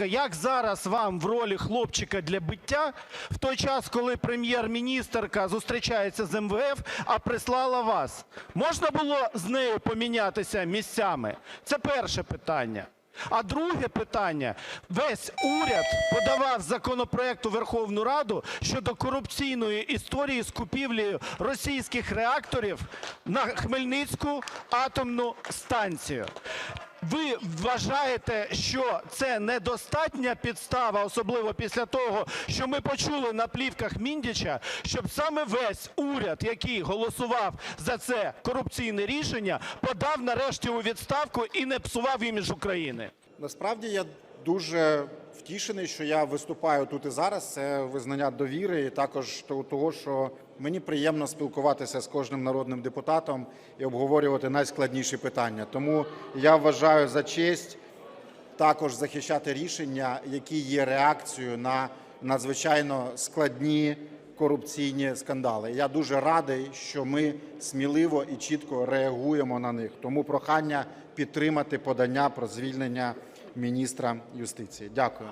Як зараз вам в ролі хлопчика для биття, в той час, коли прем'єр-міністерка зустрічається з МВФ, а прислала вас? Можна було з нею помінятися місцями? Це перше питання. А друге питання. Весь уряд подавав законопроект у Верховну Раду щодо корупційної історії з купівлею російських реакторів на Хмельницьку атомну станцію. Ви вважаєте, що це недостатня підстава, особливо після того, що ми почули на плівках Міндіча, щоб саме весь уряд, який голосував за це корупційне рішення, подав нарешті у відставку і не псував імідж України? Насправді я дуже втішений, що я виступаю тут і зараз. Це визнання довіри, і також того, що мені приємно спілкуватися з кожним народним депутатом і обговорювати найскладніші питання. Тому я вважаю за честь також захищати рішення, які є реакцією на надзвичайно складні корупційні скандали. Я дуже радий, що ми сміливо і чітко реагуємо на них. Тому прохання підтримати подання про звільнення міністра юстиції. Дякую.